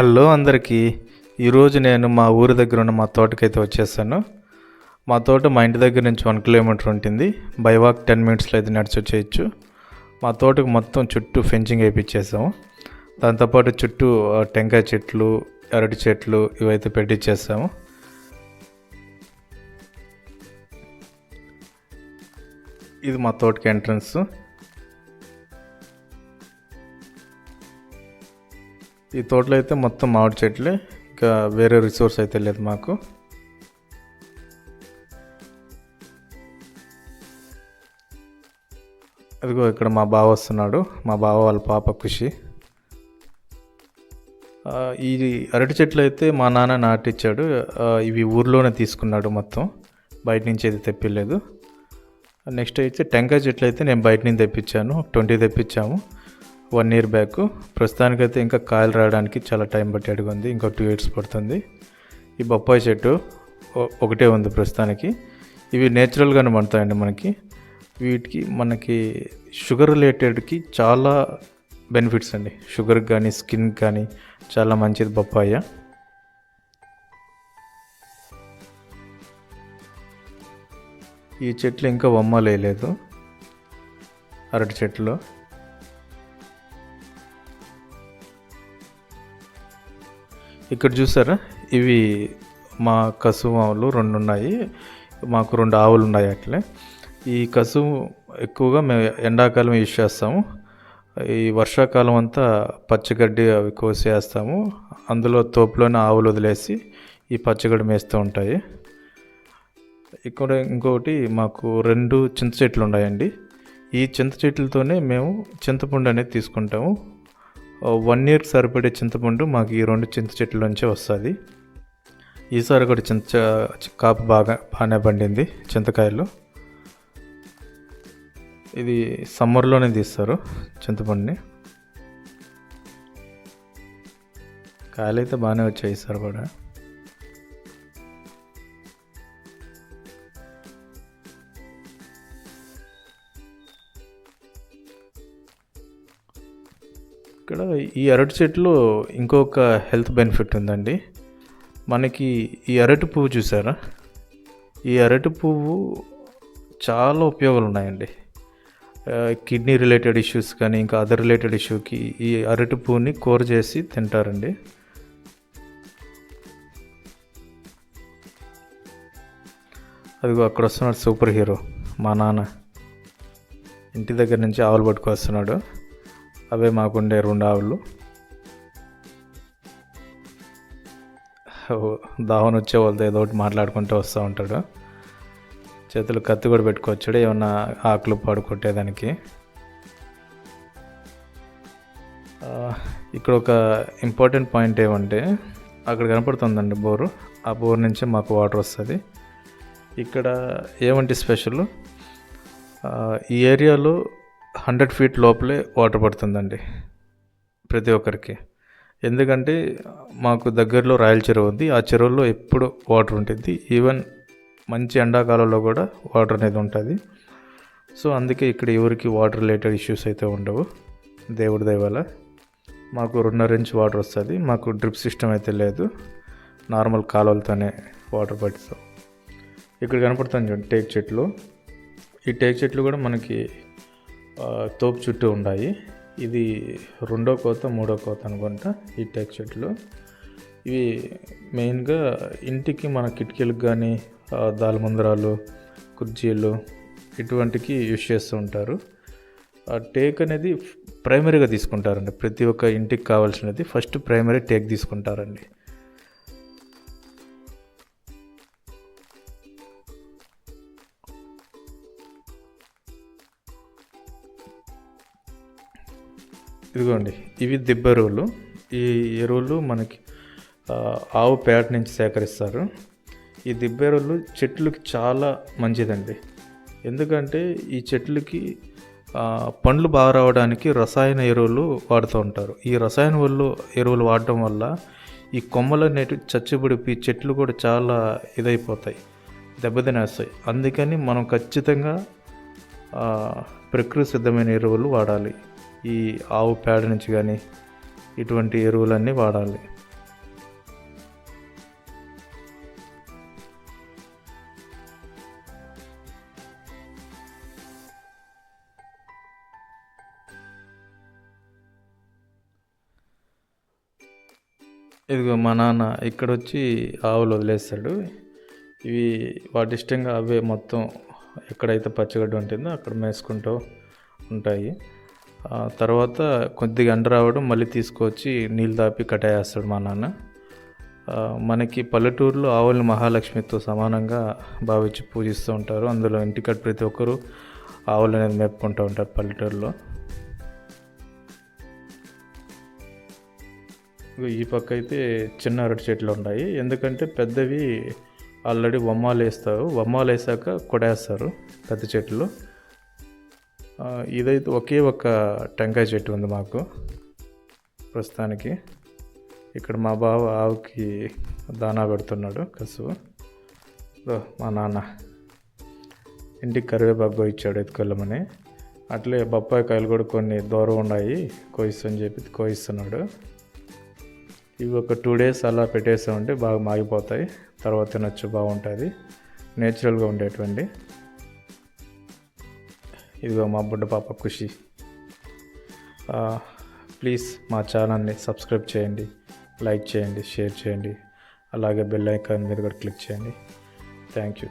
Hello అందరికీ. ఈరోజు నేను మా ఊరి దగ్గర ఉన్న మా తోటకైతే వచ్చేసాను. మా తోట మా ఇంటి దగ్గర నుంచి వన్ కిలోమీటర్ ఉంటుంది. బై వాక్ టెన్ మినిట్స్లో అయితే నడిచి వచ్చేయచ్చు. మా తోటకు మొత్తం చుట్టూ ఫెన్సింగ్ వేయించేసాము దాంతోపాటు చుట్టూ టెంకాయ చెట్లు అరటి చెట్లు ఇవైతే పెట్టించేసాము ఇది మా తోటకి ఎంట్రన్స్. ఈ తోటలో అయితే మొత్తం మామిడి చెట్లే. ఇంకా వేరే రిసోర్స్ అయితే లేదు మాకు. అదిగో ఇక్కడ మా బావ వస్తున్నాడు. మా బావ వాళ్ళ పాప ఖుషి ఈ అరటి చెట్లు అయితే మా నాన్న నాటిచ్చాడు. ఇవి ఊర్లోనే తీసుకున్నాడు మొత్తం. బయట నుంచి అయితే తెప్పిలేదు. నెక్స్ట్ అయితే టెంకాయ చెట్లు అయితే నేను బయట నుంచి తెప్పించాను. ట్వంటీ తెప్పించాము. One year back. ప్రస్తుతానికైతే ఇంకా కాయలు రావడానికి చాలా టైం పట్టి ఉంది ఇంకా టూ ఇయర్స్ పడుతుంది. ఈ బొప్పాయి చెట్టు ఒకటే ఉంది ప్రస్తుతానికి. ఇవి నేచురల్గానే పడతాయండి మనకి. వీటికి మనకి షుగర్ రిలేటెడ్కి చాలా బెనిఫిట్స్ అండి. షుగర్కి కానీ స్కిన్కి కానీ చాలా మంచిది బొప్పాయ. ఈ చెట్లు ఇంకా వమ్మలేయలేదు. అరటి చెట్లు. ఇక్కడ చూసారా? ఇవి మా కసువు ఆవులు రెండు ఉన్నాయి మాకు రెండు ఆవులు ఉన్నాయి అట్లే. ఈ కసువు ఎక్కువగా మేము ఎండాకాలం యూజ్ చేస్తాము. ఈ వర్షాకాలం అంతా పచ్చగడ్డి అవి కోసేస్తాము. అందులో తోపులోనే ఆవులు వదిలేసి ఈ పచ్చగడ్డి మేస్తూ ఉంటాయి. ఇక్కడ ఇంకొకటి మాకు రెండు చింత చెట్లు ఉన్నాయండి. ఈ చింత చెట్లతోనే మేము చింతపండు అనేది తీసుకుంటాము. వన్ ఇయర్ సరిపడే చింతపండు మాకు ఈ రెండు చింత చెట్ల నుంచే వస్తుంది. ఈసారి కూడా చింత కాపు బాగా బాగానే పండింది చింతకాయలు. ఇది సమ్మర్లోనే తీస్తారు చింతపండుని. కాయలు అయితే బాగానే వచ్చాయి ఈసారి కూడా. ఈ అరటి చెట్లు ఇంకొక హెల్త్ బెనిఫిట్ ఉందండి. మనకి ఈ అరటి పువ్వు చూసారా? ఈ అరటి పువ్వు చాలా ఉపయోగాలు ఉన్నాయండి కిడ్నీ రిలేటెడ్ ఇష్యూస్ కానీ ఇంకా అదర్ రిలేటెడ్ ఇష్యూకి ఈ అరటి పువ్వుని కూర చేసి తింటారండి. అదిగో అక్కడ వస్తున్నాడు సూపర్ హీరో మా నాన్న. ఇంటి దగ్గర నుంచి ఆవులు పట్టుకొస్తున్నాడు. అవే మాకుండే రెండు ఆవులు. ఓ, వచ్చే వాళ్ళతో ఏదో ఒకటి మాట్లాడుకుంటూ వస్తూ ఉంటాడు. చేతులు కత్తి కూడా పెట్టుకోవచ్చాడు ఏమన్నా ఆకులు పడుకొట్టేదానికి. ఇక్కడ ఒక ఇంపార్టెంట్ పాయింట్ ఏమంటే అక్కడ కనపడుతుందండి బోరు. ఆ బోర్ నుంచి మాకు వాటర్ వస్తుంది. ఇక్కడ ఏమంటే స్పెషల్? ఈ ఏరియాలో హండ్రెడ్ ఫీట్ లోపలే వాటర్ పడుతుందండి ప్రతి ఒక్కరికి. ఎందుకంటే మాకు దగ్గరలో రాయల చెరువు ఉంది. ఆ చెరువులో ఎప్పుడు వాటర్ ఉంటుంది. ఈవెన్ మంచి ఎండాకాలంలో కూడా వాటర్ అనేది ఉంటుంది. సో అందుకే ఇక్కడ ఎవరికి వాటర్ రిలేటెడ్ ఇష్యూస్ అయితే ఉండవు. దేవుడి దయవల మాకు రెండున్నర ఇంచ్ వాటర్ వస్తుంది. మాకు డ్రిప్ సిస్టమ్ అయితే లేదు. నార్మల్ కాలువలతోనే వాటర్ పడుతుంది ఇక్కడ కనపడుతుంది చూడండి టేక్ చెట్లు. ఈ టేక్ చెట్లు కూడా మనకి తోపు చుట్టూ ఉన్నాయి ఇది రెండో కోత మూడో కోత అనుకుంటా ఈ టేక్ చెట్లు ఇవి మెయిన్గా ఇంటికి మన కిటికీలకు కానీ దాలమందరాలు కుర్చీలు ఇటువంటికి యూజ్ చేస్తూ ఉంటారు. ఆ టేక్ అనేది ప్రైమరీగా తీసుకుంటారండి. ప్రతి ఒక్క ఇంటికి కావాల్సినది ఫస్ట్ ప్రైమరీ టేక్ తీసుకుంటారండి. ఇదిగోండి ఇవి దిబ్బ ఎరువులు ఈ ఎరువులు మనకి ఆవు పేట నుంచి సేకరిస్తారు. ఈ దిబ్బ ఎరువులు చెట్లకి చాలా మంచిదండి. ఎందుకంటే ఈ చెట్లకి పండ్లు బాగా రావడానికి రసాయన ఎరువులు వాడుతూ ఉంటారు. ఈ రసాయన ఎరువులు ఎరువులు వాడటం వల్ల ఈ కొమ్మలు అనేటివి చచ్చిబడిపి చెట్లు కూడా చాలా ఇదైపోతాయి దెబ్బతినేస్తాయి. అందుకని మనం ఖచ్చితంగా ప్రకృతి సిద్ధమైన ఎరువులు వాడాలి. ఈ ఆవు పేడ నుంచి కానీ ఇటువంటి ఎరువులన్నీ వాడాలి. ఇదిగో మా నాన్న ఇక్కడ వచ్చి ఆవులు వదిలేస్తాడు. ఇవి వాటి ఇష్టంగా అవే మొత్తం ఎక్కడైతే పచ్చగడ్డి ఉంటుందో అక్కడ మేసుకుంటూ ఉంటాయి. తర్వాత కొద్దిగా ఎండ రావడం మళ్ళీ తీసుకొచ్చి నీళ్ళు తాపి కట్టేస్తాడు మా నాన్న. మనకి పల్లెటూరులో ఆవుల్ని మహాలక్ష్మితో సమానంగా భావించి పూజిస్తూ ఉంటారు. అందులో ఇంటికట్ ప్రతి ఒక్కరూ ఆవులు అనేది మేపుకుంటూ ఉంటారు పల్లెటూరులో. ఈ పక్క అయితే చిన్న అరటి చెట్లు ఉన్నాయి. ఎందుకంటే పెద్దవి ఆల్రెడీ వమ్మాలు వేస్తారు. వమ్మాలు వేసాక కొడేస్తారు పెద్ద చెట్లు. ఇదైతే ఒకే ఒక టెంకాయ చెట్టు ఉంది మాకు ప్రస్తుతానికి. ఇక్కడ మా బావ ఆవుకి దానా పెడుతున్నాడు కసువు. మా నాన్న. ఇంటికి కరివేపాకు ఇచ్చాడు ఎత్తుకెళ్ళమని. అట్లే బొప్పాయి కాయలు కూడా కొన్ని దూరం ఉన్నాయి కోయిస్తని చెప్పి కోయిస్తున్నాడు. ఇవి ఒక టూ డేస్ అలా పెట్టేసామంటే బాగా మాగిపోతాయి తర్వాత తినొచ్చు బాగుంటుంది. నేచురల్గా ఉండేటువంటి. ఇదిగో మా బుడ్డ పాప ఖుషి. ప్లీజ్ మా ఛానల్ని సబ్స్క్రైబ్ చేయండి లైక్ చేయండి షేర్ చేయండి. అలాగే బెల్ ఐకాన్ మీద కూడా క్లిక్ చేయండి. Thank you.